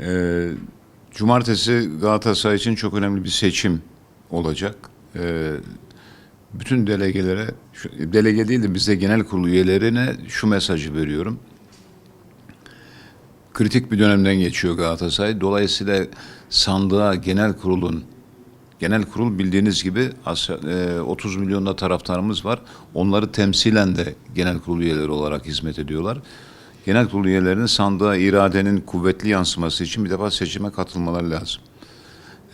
Ee, cumartesi Galatasaray için çok önemli bir seçim olacak. Ee, bütün delegelere, şu- delege değil de bize genel kurulu üyelerine şu mesajı veriyorum. Kritik bir dönemden geçiyor Galatasaray. Dolayısıyla sandığa genel kurulun Genel kurul bildiğiniz gibi as- e, 30 milyonda taraftarımız var. Onları temsilen de genel kurul üyeleri olarak hizmet ediyorlar. Genel kurul üyelerinin sandığa iradenin kuvvetli yansıması için bir defa seçime katılmaları lazım.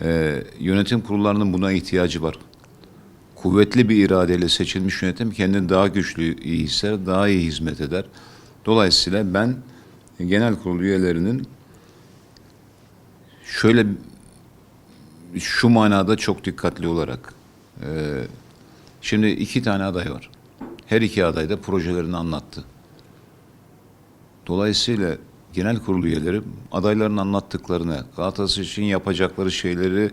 E, yönetim kurullarının buna ihtiyacı var. Kuvvetli bir iradeyle seçilmiş yönetim kendini daha güçlü iyi hisseder, daha iyi hizmet eder. Dolayısıyla ben genel kurul üyelerinin şöyle şu manada çok dikkatli olarak. e, şimdi iki tane aday var. Her iki aday da projelerini anlattı. Dolayısıyla genel kurulu üyeleri adayların anlattıklarını, Galatasaray için yapacakları şeyleri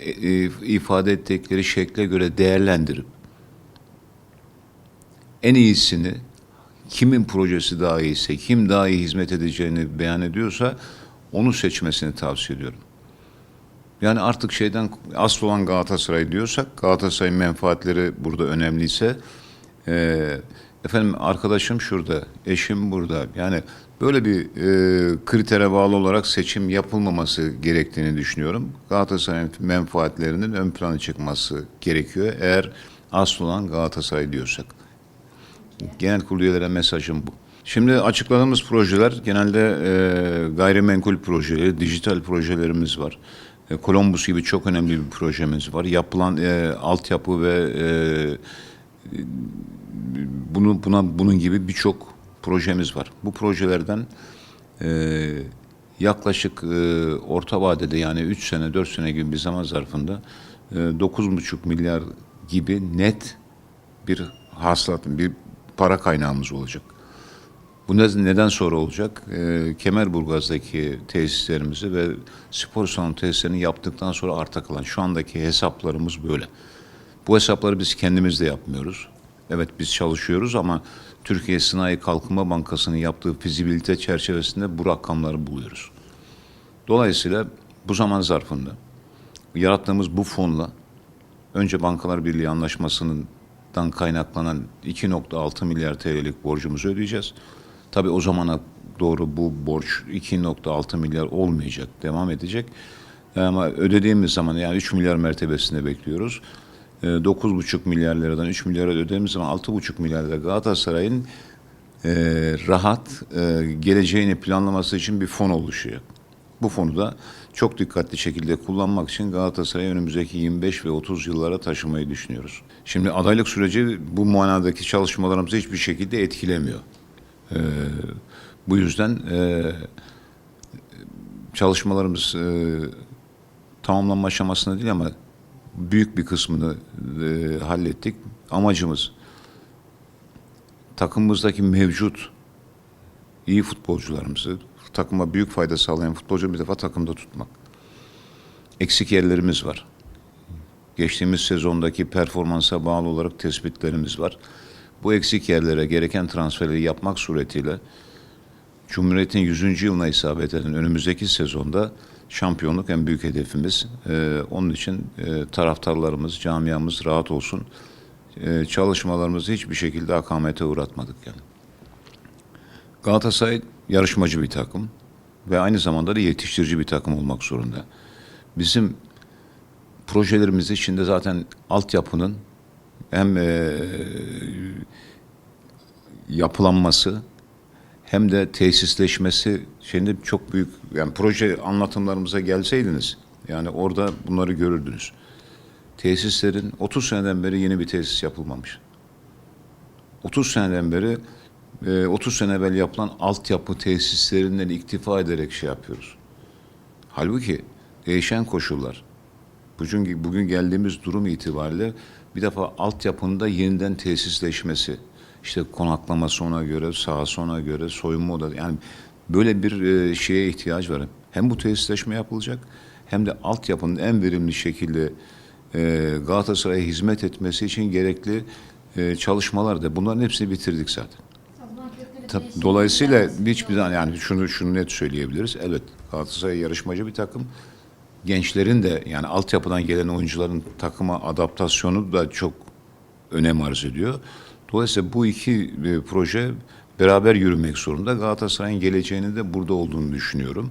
e, e, ifade ettikleri şekle göre değerlendirip en iyisini kimin projesi daha iyiyse, kim daha iyi hizmet edeceğini beyan ediyorsa onu seçmesini tavsiye ediyorum. Yani artık şeyden asıl olan Galatasaray diyorsak Galatasaray menfaatleri burada önemliyse e, efendim arkadaşım şurada, eşim burada. Yani böyle bir e, kritere bağlı olarak seçim yapılmaması gerektiğini düşünüyorum. Galatasaray'ın menfaatlerinin ön plana çıkması gerekiyor eğer asıl olan Galatasaray diyorsak. Genel kurulu üyelere mesajım bu. Şimdi açıkladığımız projeler genelde e, gayrimenkul projeleri, dijital projelerimiz var. E, Columbus gibi çok önemli bir projemiz var. Yapılan e, altyapı ve e, bunu buna bunun gibi birçok projemiz var. Bu projelerden e, yaklaşık e, orta vadede yani 3 sene 4 sene gibi bir zaman zarfında e, 9,5 milyar gibi net bir hasılat, bir para kaynağımız olacak. Bu ne- neden sonra olacak? E, Kemerburgaz'daki tesislerimizi ve spor salonu tesislerini yaptıktan sonra arta kalan şu andaki hesaplarımız böyle. Bu hesapları biz kendimiz de yapmıyoruz. Evet biz çalışıyoruz ama Türkiye Sanayi Kalkınma Bankası'nın yaptığı fizibilite çerçevesinde bu rakamları buluyoruz. Dolayısıyla bu zaman zarfında yarattığımız bu fonla önce Bankalar Birliği anlaşmasından kaynaklanan 2.6 milyar TL'lik borcumuzu ödeyeceğiz. Tabii o zamana doğru bu borç 2.6 milyar olmayacak, devam edecek. Ama ödediğimiz zaman yani 3 milyar mertebesinde bekliyoruz. Ee, 9,5 milyar liradan 3 milyara ödediğimiz zaman 6,5 milyar lira Galatasaray'ın e, rahat e, geleceğini planlaması için bir fon oluşuyor. Bu fonu da çok dikkatli şekilde kullanmak için Galatasaray'ı önümüzdeki 25 ve 30 yıllara taşımayı düşünüyoruz. Şimdi adaylık süreci bu manadaki çalışmalarımızı hiçbir şekilde etkilemiyor. Ee, bu yüzden e, çalışmalarımız e, tamamlanma aşamasında değil ama büyük bir kısmını e, hallettik. Amacımız takımımızdaki mevcut iyi futbolcularımızı, takıma büyük fayda sağlayan futbolcu bir defa takımda tutmak. Eksik yerlerimiz var. Geçtiğimiz sezondaki performansa bağlı olarak tespitlerimiz var. Bu eksik yerlere gereken transferleri yapmak suretiyle Cumhuriyet'in 100. yılına isabet eden önümüzdeki sezonda şampiyonluk en büyük hedefimiz. Ee, onun için e, taraftarlarımız, camiamız rahat olsun. Ee, çalışmalarımızı hiçbir şekilde akamete uğratmadık yani. Galatasaray yarışmacı bir takım ve aynı zamanda da yetiştirici bir takım olmak zorunda. Bizim projelerimiz içinde zaten altyapının hem e, yapılanması hem de tesisleşmesi şimdi çok büyük yani proje anlatımlarımıza gelseydiniz yani orada bunları görürdünüz. Tesislerin 30 seneden beri yeni bir tesis yapılmamış. 30 seneden beri e, 30 sene evvel yapılan altyapı tesislerinden iktifa ederek şey yapıyoruz. Halbuki değişen koşullar, bugün, bugün geldiğimiz durum itibariyle bir defa altyapının da yeniden tesisleşmesi, işte konaklaması ona göre, sahası ona göre, soyunma odası, yani böyle bir e, şeye ihtiyaç var. Hem bu tesisleşme yapılacak hem de altyapının en verimli şekilde e, Galatasaray'a hizmet etmesi için gerekli e, çalışmalar da bunların hepsini bitirdik zaten. Dolayısıyla hiçbir zaman yani şunu şunu net söyleyebiliriz. Evet Galatasaray yarışmacı bir takım. Gençlerin de yani altyapıdan gelen oyuncuların takıma adaptasyonu da çok önem arz ediyor. Dolayısıyla bu iki e, proje beraber yürümek zorunda. Galatasaray'ın geleceğini de burada olduğunu düşünüyorum.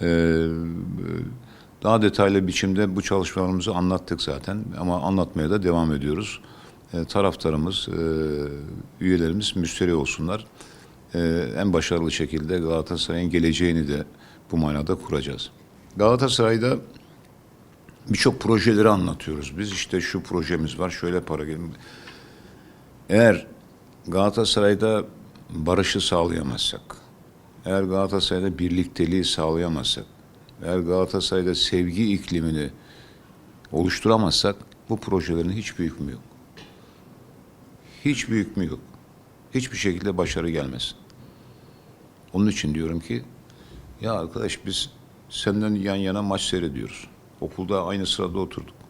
Ee, daha detaylı biçimde bu çalışmalarımızı anlattık zaten ama anlatmaya da devam ediyoruz. Ee, taraftarımız, e, üyelerimiz müşteri olsunlar. Ee, en başarılı şekilde Galatasaray'ın geleceğini de bu manada kuracağız. Galatasaray'da birçok projeleri anlatıyoruz. Biz işte şu projemiz var, şöyle para gelin. Eğer Galatasaray'da barışı sağlayamazsak, eğer Galatasaray'da birlikteliği sağlayamazsak, eğer Galatasaray'da sevgi iklimini oluşturamazsak bu projelerin hiçbir hükmü yok. Hiçbir hükmü yok. Hiçbir şekilde başarı gelmez. Onun için diyorum ki ya arkadaş biz senden yan yana maç seyrediyoruz. Okulda aynı sırada oturduk.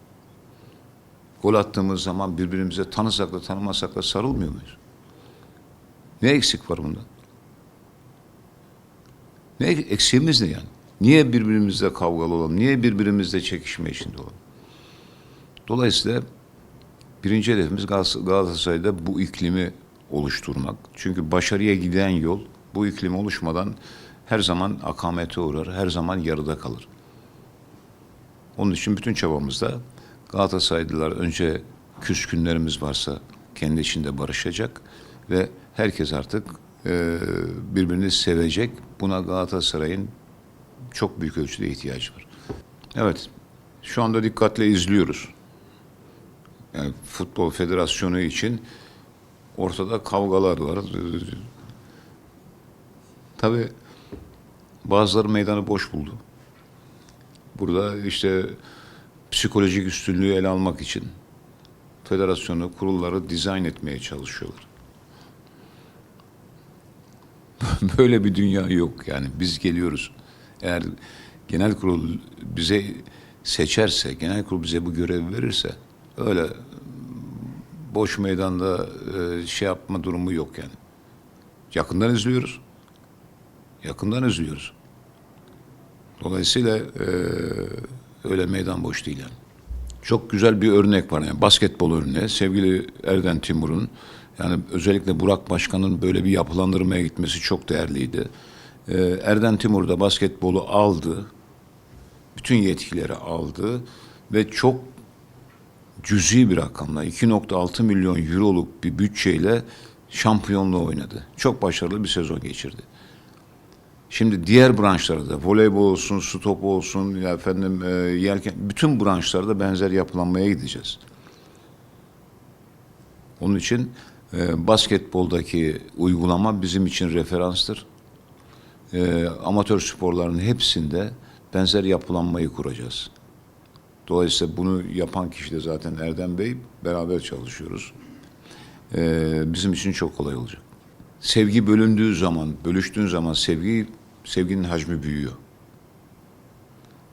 Gol attığımız zaman birbirimize tanısak da tanımasak da sarılmıyor muyuz? Ne eksik var bunda? Ne eksiğimiz ne yani? Niye birbirimizle kavgalı olalım? Niye birbirimizle çekişme içinde olalım? Dolayısıyla birinci hedefimiz Galatasaray- Galatasaray'da bu iklimi oluşturmak. Çünkü başarıya giden yol bu iklim oluşmadan her zaman akamete uğrar, her zaman yarıda kalır. Onun için bütün çabamızda Galatasaraylılar önce küskünlerimiz varsa kendi içinde barışacak ve herkes artık e, birbirini sevecek. Buna Galatasaray'ın çok büyük ölçüde ihtiyacı var. Evet, şu anda dikkatle izliyoruz. Yani Futbol Federasyonu için ortada kavgalar var. Tabii bazıları meydanı boş buldu. Burada işte psikolojik üstünlüğü ele almak için federasyonu, kurulları dizayn etmeye çalışıyorlar. Böyle bir dünya yok yani. Biz geliyoruz. Eğer genel kurul bize seçerse, genel kurul bize bu görevi verirse öyle boş meydanda e, şey yapma durumu yok yani. Yakından izliyoruz. Yakından izliyoruz. Dolayısıyla e, öyle meydan boş değil yani. Çok güzel bir örnek var yani basketbol örneği. Sevgili Erden Timur'un yani özellikle Burak Başkan'ın böyle bir yapılandırmaya gitmesi çok değerliydi. E, Erden Timur da basketbolu aldı. Bütün yetkileri aldı ve çok cüzi bir rakamla 2.6 milyon euroluk bir bütçeyle şampiyonluğu oynadı. Çok başarılı bir sezon geçirdi. Şimdi diğer branşlarda voleybol olsun, su topu olsun, ya efendim e, yelken bütün branşlarda benzer yapılanmaya gideceğiz. Onun için e, basketboldaki uygulama bizim için referanstır. E, amatör sporların hepsinde benzer yapılanmayı kuracağız. Dolayısıyla bunu yapan kişi de zaten Erdem Bey. Beraber çalışıyoruz. E, bizim için çok kolay olacak. Sevgi bölündüğü zaman, bölüştüğün zaman sevgi sevginin hacmi büyüyor.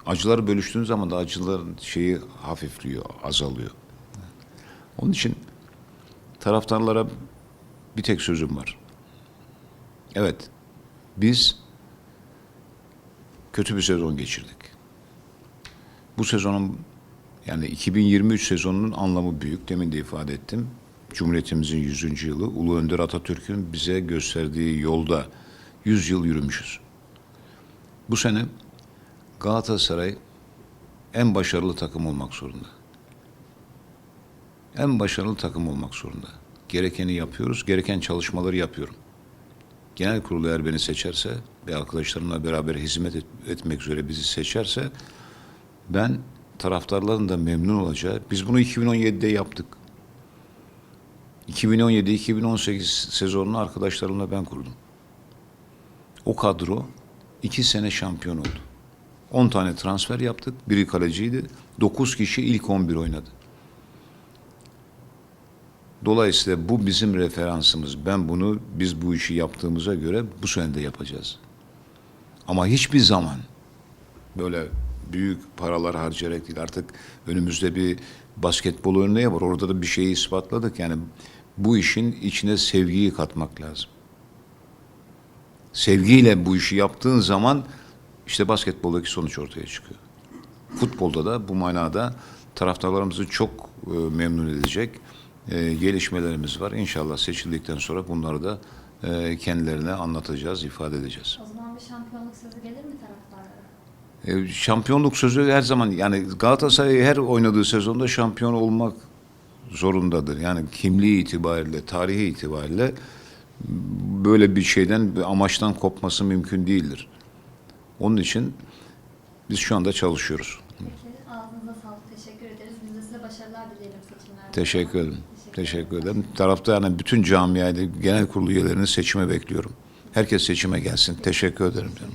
Acıları bölüştüğün zaman da acıların şeyi hafifliyor, azalıyor. Onun için taraftarlara bir tek sözüm var. Evet, biz kötü bir sezon geçirdik. Bu sezonun yani 2023 sezonunun anlamı büyük. Demin de ifade ettim. Cumhuriyetimizin 100. yılı. Ulu Önder Atatürk'ün bize gösterdiği yolda 100 yıl yürümüşüz. Bu sene Galatasaray en başarılı takım olmak zorunda. En başarılı takım olmak zorunda. Gerekeni yapıyoruz, gereken çalışmaları yapıyorum. Genel kurulu eğer beni seçerse ve arkadaşlarımla beraber hizmet et- etmek üzere bizi seçerse ben taraftarların da memnun olacağı, biz bunu 2017'de yaptık. 2017-2018 sezonunu arkadaşlarımla ben kurdum. O kadro iki sene şampiyon oldu. 10 tane transfer yaptık. Biri kaleciydi. 9 kişi ilk 11 oynadı. Dolayısıyla bu bizim referansımız. Ben bunu biz bu işi yaptığımıza göre bu sene de yapacağız. Ama hiçbir zaman böyle büyük paralar harcayarak değil. Artık önümüzde bir basketbol örneği var. Orada da bir şeyi ispatladık. Yani bu işin içine sevgiyi katmak lazım. Sevgiyle bu işi yaptığın zaman işte basketboldaki sonuç ortaya çıkıyor. Futbolda da bu manada taraftarlarımızı çok e, memnun edecek e, gelişmelerimiz var. İnşallah seçildikten sonra bunları da e, kendilerine anlatacağız, ifade edeceğiz. O zaman bir şampiyonluk sözü gelir mi taraftarlara? E, şampiyonluk sözü her zaman yani Galatasaray her oynadığı sezonda şampiyon olmak zorundadır. Yani kimliği itibariyle, tarihi itibariyle böyle bir şeyden, bir amaçtan kopması mümkün değildir. Onun için biz şu anda çalışıyoruz. Peki ağzınıza sağlık. Teşekkür ederiz. Biz de size başarılar dileyelim seçimlerde. Teşekkür ederim. Teşekkür ederim. Tarafta yani bütün camiayı, genel kurulu üyelerini seçime bekliyorum. Herkes seçime gelsin. Teşekkür ederim canım.